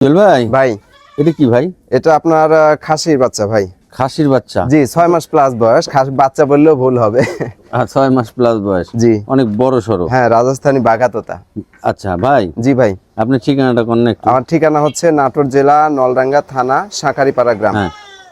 ভাই? ভাই। এটা কি ভাই? এটা আপনার খাসির বাচ্চা ভাই। খাসির বাচ্চা? জি ছয় মাস প্লাস বয়স। খাসি বাচ্চা বললেও ভুল হবে। ছয় মাস প্লাস বয়স। জি। অনেক বড় সড়ো। হ্যাঁ রাজস্থানী বাঘাতোতা। আচ্ছা ভাই। জি ভাই। আপনার ঠিকানাটা কোন একটু? আমার ঠিকানা হচ্ছে নাটোর জেলা নলডাঙ্গা থানা সাঁকারিপাড়া গ্রাম। হ্যাঁ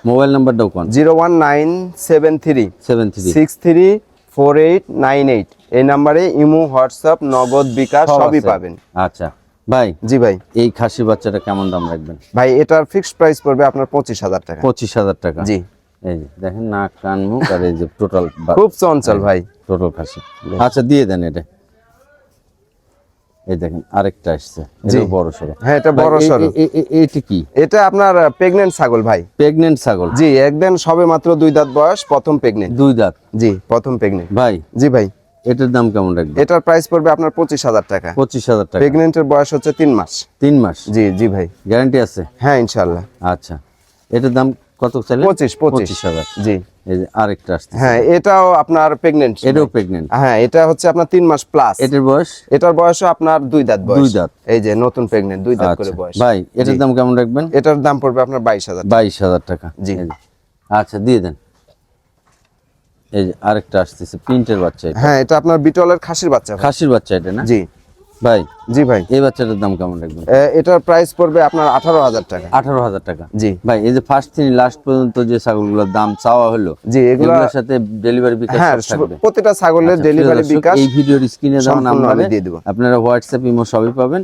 মোবাইল নাম্বারটাও কোন? Zero one nine seven three. Seven three. Six three four eight nine eight. এই নাম্বারে ইমো হোয়াটসঅ্যাপ নগদ বিকাশ সবই পাবেন। আচ্ছা। ভাই জি ভাই। এই খাসি বাচ্চাটা কেমন দাম রাখবেন? ভাই এটার ফিক্সড প্রাইস পড়বে আপনার পঁচিশ হাজার টাকা। পঁচিশ হাজার টাকা? জি। এই যে দেখেন নাক কান মুখ আর এই যে টোটাল খুব চঞ্চল ভাই। টোটাল খাসি। আচ্ছা দিয়ে দেন এটা। এই দেখেন আরেকটা আসছে। জি। এটা বড় সড়ো হ্যাঁ এটা বড় ভাই, এ- সড়ো এ- এ- এ- এটা কি? এটা আপনার প্রেগনেন্ট ছাগল ভাই। প্রেগনেন্ট ছাগল। জি একদিন সবে মাত্র দুই দাঁত বয়স প্রথম প্রেগনেন্ট দুই দাঁত। জি প্রথম প্রেগনেন্ট ভাই। জি ভাই। এটার দাম কেমন রাখবেন? এটার প্রাইস পড়বে আপনার পঁচিশ হাজার টাকা। পঁচিশ হাজার টাকা। প্রেগনেন্টের বয়স হচ্ছে তিন মাস। তিন মাস? জি জি ভাই। গ্যারান্টি আছে? হ্যাঁ ইনশাল্লাহ আচ্ছা। এটার দাম কত চাইলে পঁচিশ পঁচিশ। হাজার। জি। এই যে আরেকটা আসছে হ্যাঁ এটাও আপনার প্রেগনেন্ট এটাও প্রেগনেন্ট হ্যাঁ এটা হচ্ছে আপনার তিন মাস প্লাস এটার বয়স? এটার বয়সও আপনার দুই দাঁত বয়স। দুই দাঁত। এই যে নতুন প্রেগনেন্ট দুই দাঁত করে আচ্ছা। বয়স। ভাই এটার দাম কেমন রাখবেন? এটার দাম পড়বে আপনার বাইশ হাজার বাইশ হাজার টাকা। জি। আচ্ছা দিয়ে দেন। এই যে আরেকটা আসতেছে প্রিন্টের বাচ্চা হ্যাঁ এটা আপনার বিটলের খাসির বাচ্চা খাসির বাচ্চা এটা না? জি। ভাই জি ভাই। এই বাচ্চাটার দাম কেমন রাখবেন? এটার প্রাইস পড়বে আপনার আঠারো হাজার টাকা। আঠারো হাজার টাকা। জি। ভাই এই যে ফার্স্ট থেকে লাস্ট পর্যন্ত যে ছাগলগুলোর দাম চাওয়া হলো জি এগুলোর সাথে ডেলিভারি বিকাশ হ্যাঁ প্রতিটা ছাগলের আচ্ছা, ডেলিভারি দর্শক, বিকাশ এই ভিডিওর স্ক্রিনে দেওয়া নাম্বারে দিয়ে দেবো। আপনারা হোয়াটসঅ্যাপ ইমো সবই পাবেন।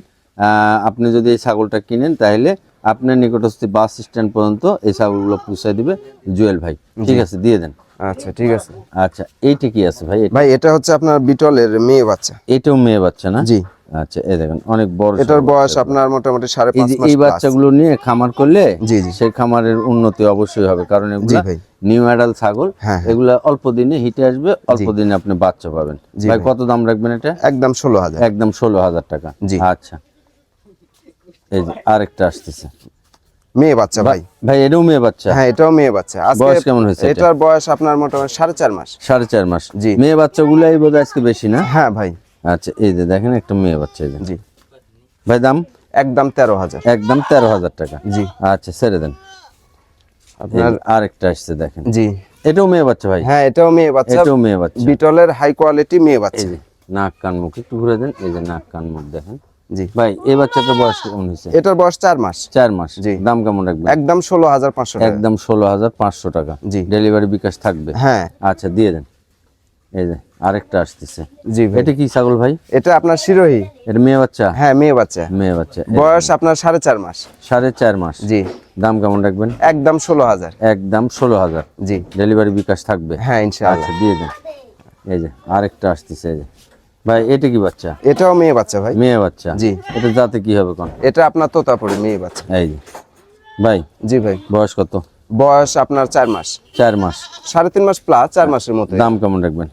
আপনি যদি এই ছাগলটা কিনেন তাহলে আপনার নিকটস্থ বাস স্ট্যান্ড পর্যন্ত এই ছাগলগুলো পৌঁছায় দিবে জুয়েল ভাই। ঠিক আছে দিয়ে দেন। আচ্ছা ঠিক আছে। আচ্ছা এইটা কি আছে ভাই? ভাই এটা হচ্ছে আপনার বিটলের মেয়ে বাচ্চা। এটাও মেয়ে বাচ্চা না? জি। আচ্ছা এই দেখেন অনেক বড় এটার বয়স আপনার মোটামুটি সাড়ে পাঁচ মাস এই বাচ্চাগুলো নিয়ে খামার করলে জি, জি। সেই খামারের উন্নতি অবশ্যই হবে কারণ এগুলা। নিউ অ্যাডাল ছাগল হ্যাঁ, এগুলা অল্প দিনে হিটে আসবে অল্প দিনে আপনি বাচ্চা পাবেন। ভাই। কত দাম রাখবেন এটা? একদম ষোলো হাজার। একদম ষোলো হাজার টাকা। জি। আচ্ছা। এই যে আরেকটা আসতেছে। মেয়ে বাচ্চা ভাই। ভাই এটাও মেয়ে বাচ্চা? হ্যাঁ এটাও মেয়ে বাচ্চা। বয়স কেমন হয়েছে এটার বয়স আপনার মোটামুটি সাড়ে চার মাস। সাড়ে চার মাস। জি। মেয়ে বাচ্চাগুলাই বোধ আজকে বেশি না? হ্যাঁ ভাই। আচ্ছা এই যে দেখেন একটা মেয়ে বাচ্চা এই। জি। ভাই দাম? একদম তেরো হাজার। একদম তেরো হাজার টাকা। জি। আচ্ছা ছেড়ে দেন। আপনার আরেকটা আসছে দেখেন। জি। এটাও মেয়ে বাচ্চা ভাই? হ্যাঁ এটাও মেয়ে বাচ্চা। এটাও মেয়ে বাচ্চা। বিটলের হাই কোয়ালিটি মেয়ে বাচ্চা। নাক কান মুখ একটু ঘুরে দেন। এই যে নাক কান মুখ দেখেন। জি। ভাই এই বাচ্চাটার বয়স কেমন হয়েছে? এটার বয়স চার মাস। চার মাস। জি। দাম কেমন রাখবেন? একদম ষোলো হাজার পাঁচশো টাকা। একদম ষোলো হাজার পাঁচশো টাকা। জি। ডেলিভারি বিকাশ থাকবে? হ্যাঁ। আচ্ছা দিয়ে দেন। এই যে আরেকটা আসতেছে। জি এটা কি ছাগল ভাই? এটা আপনার শিরোহী। এটা মেয়ে বাচ্চা? হ্যাঁ মেয়ে বাচ্চা। মেয়ে বাচ্চা। বয়স আপনার সাড়ে চার মাস। সাড়ে চার মাস। জি। দাম কেমন রাখবেন? একদম ষোলো হাজার। একদম ষোলো হাজার। জি। ডেলিভারি বিকাশ থাকবে? হ্যাঁ ইনশাআল্লাহ। আচ্ছা দিয়ে দেন। এই যে আরেকটা আসতেছে এই যে। ভাই এটা কি বাচ্চা? এটাও মেয়ে বাচ্চা ভাই। মেয়ে বাচ্চা? জি। এটা যাতে কি হবে কোন? এটা আপনার তোতাপুরি মেয়ে বাচ্চা। এই ভাই জি ভাই। বয়স কত? বয়স আপনার চার মাস। চার মাস। সাড়ে তিন মাস প্লাস চার মাসের মতো দাম কেমন রাখবেন?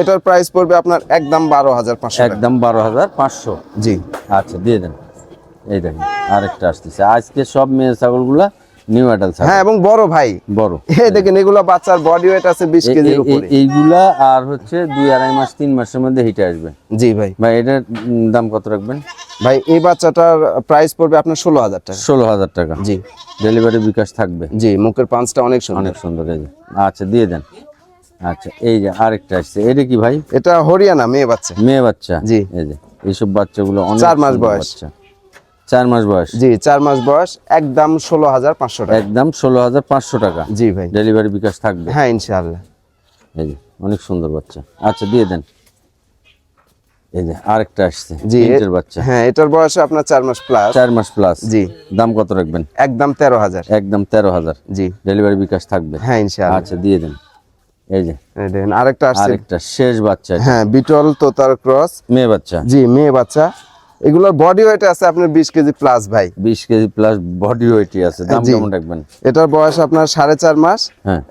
এটার প্রাইস পড়বে আপনার একদম বারো হাজার পাঁচশো একদম বারো হাজার পাঁচশো? জি। আচ্ছা দিয়ে দেন। এই দেখেন আরেকটা আসতেছে। আজকে সব মেয়ে ছাগলগুলা নিউ হ্যাঁ এবং বড় ভাই। বড়। দেখেন এগুলো বাচ্চার বডি ওয়েট আছে কেজির উপরে। এইগুলা আর হচ্ছে আড়াই মাস তিন মাসের মধ্যে হিটে আসবে। জি ভাই। ভাই এটার দাম কত রাখবেন? ভাই এই বাচ্চাটার প্রাইস পড়বে আপনার ষোলো হাজার টাকা। ষোলো হাজার টাকা। জি। ডেলিভারি বিকাশ থাকবে। জি মুখের পাঁচটা অনেক সুন্দর। অনেক সুন্দর এই আচ্ছা দিয়ে দেন। আচ্ছা এই যে আরেকটা আসছে। এটা কি ভাই? এটা হরিয়ানা মেয়ে বাচ্চা। মেয়ে বাচ্চা। জি। এই যে এইসব বাচ্চাগুলো অনেক চার মাস বয়স। বাচ্চা। চার মাস বয়স। জি চার মাস বয়স একদম ষোলো হাজার পাঁচশো টাকা। একদম ষোলো হাজার পাঁচশো টাকা। জি ভাই। ডেলিভারি বিকাশ থাকবে। হ্যাঁ ইনশাআল্লাহ। এই যে অনেক সুন্দর বাচ্চা। আচ্ছা দিয়ে দেন। এই যে আরেকটা আসছে জি এ- প্রিন্টের বাচ্চা। হ্যাঁ এটার বয়স আপনার চার মাস প্লাস চার মাস প্লাস জি। দাম কত রাখবেন? একদম তেরো হাজার। একদম তেরো হাজার। জি। ডেলিভারি বিকাশ থাকবে। হ্যাঁ ইনশাআল্লাহ। আচ্ছা দিয়ে দেন। এই যে দেখেন আরেকটা আসছে। আরেকটা শেষ বাচ্চা। হ্যাঁ বিটল তোতার ক্রস। মেয়ে বাচ্চা। জি মেয়ে বাচ্চা। এগুলোর বডি ওয়েট আছে আপনার বিশ কেজি প্লাস ভাই। বিশ কেজি প্লাস বডি ওয়েটই আছে দাম কেমন রাখবেন? এটার বয়স আপনার সাড়ে চার মাস। হ্যাঁ।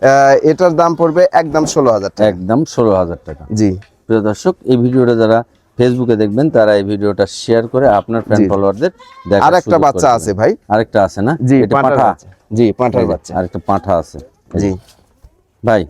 এটার দাম পড়বে একদম ষোলো হাজার টাকা। একদম ষোলো হাজার টাকা। জি। প্রিয় দর্শক এই ভিডিওটা যারা ফেসবুকে দেখবেন তারা এই ভিডিওটা শেয়ার করে আপনার ফ্যান ফলোয়ারদের আর একটা বাচ্চা আছে ভাই। আরেকটা আছে না? জি এটা পাঠা। জি পাঁঠার বাচ্চা। আরেকটা পাঠা আছে। জি। ভাই।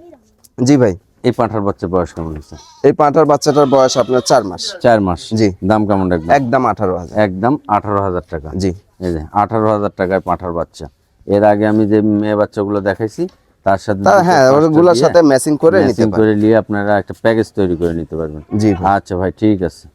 জি ভাই। এই পাঁঠার বাচ্চা বয়স কেমন হয়েছে? এই পাঁঠার বাচ্চাটার বয়স আপনার চার মাস। চার মাস? জি। দাম কেমন রাখবেন? একদম আঠারো হাজার। একদম আঠারো হাজার টাকা। জি। এই যে আঠারো হাজার টাকায় পাঁঠার বাচ্চা। এর আগে আমি যে মেয়ে বাচ্চাগুলো দেখাইছি তার সাথে হ্যাঁ ওগুলোর সাথে ম্যাচিং করে নিতে করে নিয়ে আপনারা একটা প্যাকেজ তৈরি করে নিতে পারবেন। জি আচ্ছা ভাই ঠিক আছে।